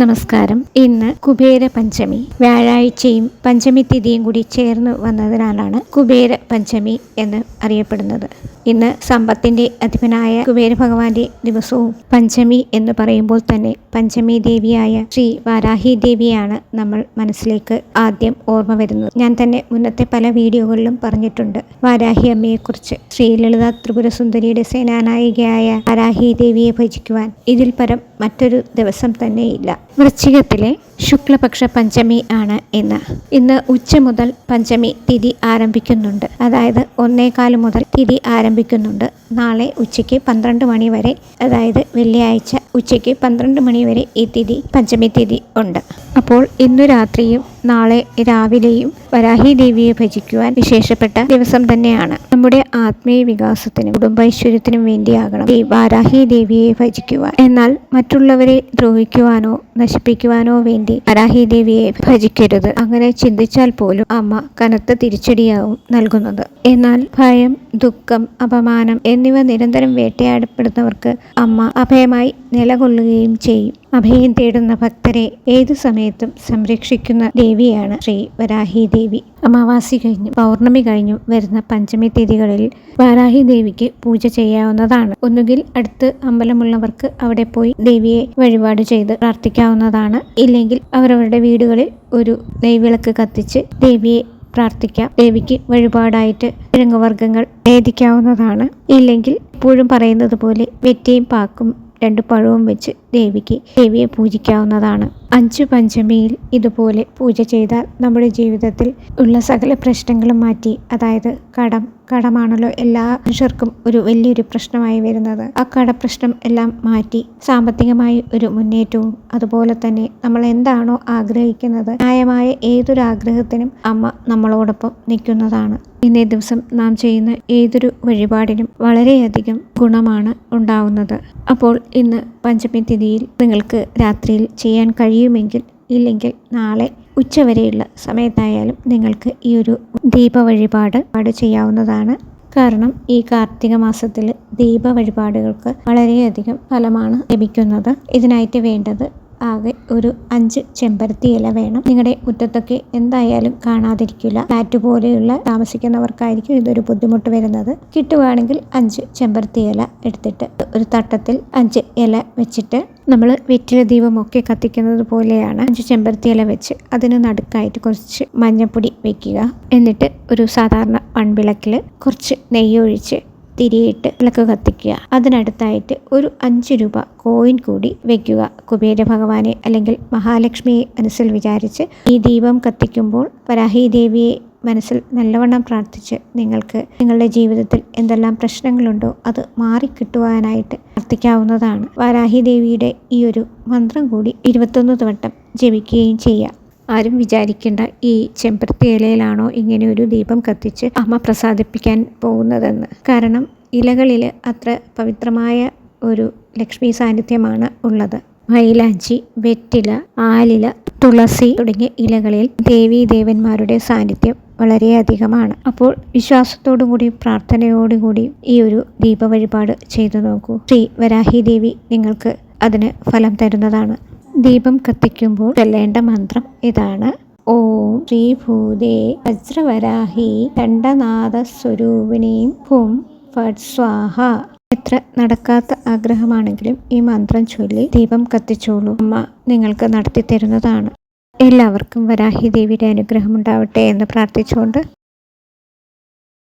നമസ്കാരം. ഇന്ന് കുബേര പഞ്ചമി. വ്യാഴാഴ്ചയും പഞ്ചമി തിഥിയും കൂടി ചേർന്ന് വന്നതിനാലാണ് കുബേര പഞ്ചമി എന്ന് അറിയപ്പെടുന്നത്. ഇന്ന് സമ്പത്തിന്റെ അധിപനായ കുബേര ഭഗവാന്റെ ദിവസവും പഞ്ചമി എന്ന് പറയുമ്പോൾ തന്നെ പഞ്ചമി ദേവിയായ ശ്രീ വാരാഹി ദേവിയാണ് നമ്മൾ മനസ്സിലേക്ക് ആദ്യം ഓർമ്മ വരുന്നത്. ഞാൻ തന്നെ മുന്നത്തെ പല വീഡിയോകളിലും പറഞ്ഞിട്ടുണ്ട് വാരാഹി അമ്മയെക്കുറിച്ച്. ശ്രീ ലളിത ത്രിപുര സുന്ദരിയുടെ സേനാനായികയായ വാരാഹി ദേവിയെ ഭജിക്കുവാൻ ഇതിൽ പരം മറ്റൊരു ദിവസം തന്നെയില്ല വൃശ്ചികത്തിലെ ശുക്ലപക്ഷ പഞ്ചമി ആണ് ഇന്ന്. ഇന്ന് ഉച്ച മുതൽ പഞ്ചമി തിഥി ആരംഭിക്കുന്നുണ്ട്. അതായത് ഒന്നേകാൽ മുതൽ തിഥി ആരംഭിക്കുന്നുണ്ട്. നാളെ ഉച്ചയ്ക്ക് പന്ത്രണ്ട് മണി വരെ അതായത് വെള്ളിയാഴ്ച ഉച്ചയ്ക്ക് പന്ത്രണ്ട് മണി വരെ ഈ തിഥി പഞ്ചമി തിഥി ഉണ്ട്. അപ്പോൾ ഇന്നു രാത്രിയും നാളെ രാവിലെയും വരാഹി ദേവിയെ ഭജിക്കുവാൻ വിശേഷപ്പെട്ട ദിവസം തന്നെയാണ്. നമ്മുടെ ആത്മീയ വികാസത്തിനും കുടുംബൈശ്വര്യത്തിനും വേണ്ടിയാകണം ഈ വാരാഹി ദേവിയെ ഭജിക്കുവാൻ. എന്നാൽ മറ്റുള്ളവരെ ദ്രോഹിക്കുവാനോ നശിപ്പിക്കുവാനോ വേണ്ടി വരാഹി ദേവിയെ ഭജിക്കരുത്. അങ്ങനെ ചിന്തിച്ചാൽ പോലും അമ്മ കനത്ത തിരിച്ചടിയാവും നൽകുന്നത്. എന്നാൽ ഭയം ദുഃഖം അപമാനം എന്നിവ നിരന്തരം വേട്ടയാടപ്പെടുന്നവർക്ക് അമ്മ അഭയമായി നിലകൊള്ളുകയും ചെയ്യും. അഭയം തേടുന്ന ഭക്തരെ ഏതു സമയത്തും സംരക്ഷിക്കുന്ന ദേവിയാണ് ശ്രീ വരാഹി ദേവി. അമാവാസി കഴിഞ്ഞു പൗർണമി കഴിഞ്ഞു വരുന്ന പഞ്ചമി തീയതികളിൽ വാരാഹി ദേവിക്ക് പൂജ ചെയ്യാവുന്നതാണ്. ഒന്നുകിൽ അടുത്ത് അമ്പലമുള്ളവർക്ക് അവിടെ പോയി ദേവിയെ വഴിപാട് ചെയ്ത് പ്രാർത്ഥിക്കാവുന്നതാണ്. ഇല്ലെങ്കിൽ അവരവരുടെ വീടുകളിൽ ഒരു നെയ്വിളക്ക് കത്തിച്ച് ദേവിയെ പ്രാർത്ഥിക്കാം. ദേവിക്ക് വഴിപാടായിട്ട് കിഴങ്ങുവർഗങ്ങൾ നേദിക്കാവുന്നതാണ് ഇല്ലെങ്കിൽ എപ്പോഴും പറയുന്നത് പോലെ വെറ്റയും പാക്കും രണ്ട് പഴവും വെച്ച് ദേവിക്ക് ദേവിയെ പൂജിക്കാവുന്നതാണ്. അഞ്ചു പഞ്ചമിയിൽ ഇതുപോലെ പൂജ ചെയ്താൽ നമ്മുടെ ജീവിതത്തിൽ ഉള്ള സകല പ്രശ്നങ്ങളും മാറ്റി. അതായത് കടം കടമാണല്ലോ എല്ലാ മനുഷ്യർക്കും ഒരു വലിയൊരു പ്രശ്നമായി വരുന്നത്. ആ കടപ്രശ്നം എല്ലാം മാറ്റി സാമ്പത്തികമായി ഒരു മുന്നേറ്റവും അതുപോലെ തന്നെ നമ്മൾ എന്താണോ ആഗ്രഹിക്കുന്നത് ന്യായമായ ഏതൊരു ആഗ്രഹത്തിനും അമ്മ നമ്മളോടൊപ്പം നിൽക്കുന്നതാണ്. ഇന്നേ ദിവസം നാം ചെയ്യുന്ന ഏതൊരു വഴിപാടിനും വളരെയധികം ഗുണമാണ് ഉണ്ടാവുന്നത്. അപ്പോൾ ഇന്ന് പഞ്ചമി തിഥിയിൽ നിങ്ങൾക്ക് രാത്രിയിൽ ചെയ്യാൻ കഴിയുമെങ്കിൽ ഇല്ലെങ്കിൽ നാളെ ഉച്ചവരെയുള്ള സമയത്തായാലും നിങ്ങൾക്ക് ഈ ഒരു ദീപ വഴിപാട് പാട് ചെയ്യാവുന്നതാണ്. കാരണം ഈ കാർത്തിക മാസത്തിൽ ദീപ വഴിപാടുകൾക്ക് വളരെയധികം ഫലമാണ് ലഭിക്കുന്നത്. ഇതിനായിട്ട് വേണ്ടത് ആകെ ഒരു അഞ്ച് ചെമ്പരത്തി ഇല വേണം. നിങ്ങളുടെ മുറ്റത്തൊക്കെ എന്തായാലും കാണാതിരിക്കില്ല. ഫ്ലാറ്റ് പോലെയുള്ള താമസിക്കുന്നവർക്കായിരിക്കും ഇതൊരു ബുദ്ധിമുട്ട് വരുന്നത്. കിട്ടുവാണെങ്കിൽ അഞ്ച് ചെമ്പരത്തി ഇല എടുത്തിട്ട് ഒരു തട്ടത്തിൽ അഞ്ച് ഇല വെച്ചിട്ട് നമ്മൾ വെറ്റില ദീപമൊക്കെ കത്തിക്കുന്നത് പോലെയാണ്. അഞ്ച് ചെമ്പരത്തി ഇല വെച്ച് അതിന് നടുക്കായിട്ട് കുറച്ച് മഞ്ഞപ്പൊടി വെക്കുക. എന്നിട്ട് ഒരു സാധാരണ മൺവിളക്കിൽ കുറച്ച് നെയ്യ് ഒഴിച്ച് തിരിയിട്ട് വിളക്ക് കത്തിക്കുക. അതിനടുത്തായിട്ട് ഒരു അഞ്ച് രൂപ കോയിൻ കൂടി വെക്കുക. കുബേര ഭഗവാനെ അല്ലെങ്കിൽ മഹാലക്ഷ്മിയെ മനസ്സിൽ വിചാരിച്ച് ഈ ദീപം കത്തിക്കുമ്പോൾ വരാഹി ദേവിയെ മനസ്സിൽ നല്ലവണ്ണം പ്രാർത്ഥിച്ച് നിങ്ങൾക്ക് നിങ്ങളുടെ ജീവിതത്തിൽ എന്തെല്ലാം പ്രശ്നങ്ങളുണ്ടോ അത് മാറിക്കിട്ടുവാനായിട്ട് പ്രാർത്ഥിക്കാവുന്നതാണ്. വാരാഹി ദേവിയുടെ ഈ ഒരു മന്ത്രം കൂടി ഇരുപത്തൊന്ന് വട്ടം ജപിക്കുകയും ചെയ്യാം. ആരും വിചാരിക്കേണ്ട ഈ ചെമ്പരത്തി ഇലയിലാണോ ഇങ്ങനെ ഒരു ദീപം കത്തിച്ച് അമ്മ പ്രസാദിപ്പിക്കാൻ പോകുന്നതെന്ന്. കാരണം ഇലകളിൽ അത്ര പവിത്രമായ ഒരു ലക്ഷ്മി സാന്നിധ്യമാണ് ഉള്ളത്. മൈലാഞ്ചി വെറ്റില ആലില തുളസി തുടങ്ങിയ ഇലകളിൽ ദേവീ ദേവന്മാരുടെ സാന്നിധ്യം വളരെയധികമാണ് അപ്പോൾ വിശ്വാസത്തോടും കൂടി പ്രാർത്ഥനയോടും കൂടി ഈ ഒരു ദീപ വഴിപാട് ചെയ്തു നോക്കൂ. ശ്രീ വരാഹി ദേവി നിങ്ങൾക്ക് അതിന് ഫലം തരുന്നതാണ്. ദീപം കത്തിക്കുമ്പോൾ ചൊല്ലേണ്ട മന്ത്രം ഇതാണ്. ഓം ശ്രീഭൂതേ വജ്രവരാഹി ദണ്ഡനാഥ സ്വരൂപിണീം ഹും ഫട് സ്വാഹ. എത്ര നടക്കാത്ത ആഗ്രഹമാണെങ്കിലും ഈ മന്ത്രം ചൊല്ലി ദീപം കത്തിച്ചോളൂ. അമ്മ നിങ്ങൾക്ക് നടത്തി തരുന്നതാണ് എല്ലാവർക്കും വരാഹി ദേവിയുടെ അനുഗ്രഹം ഉണ്ടാവട്ടെ എന്ന് പ്രാർത്ഥിച്ചുകൊണ്ട്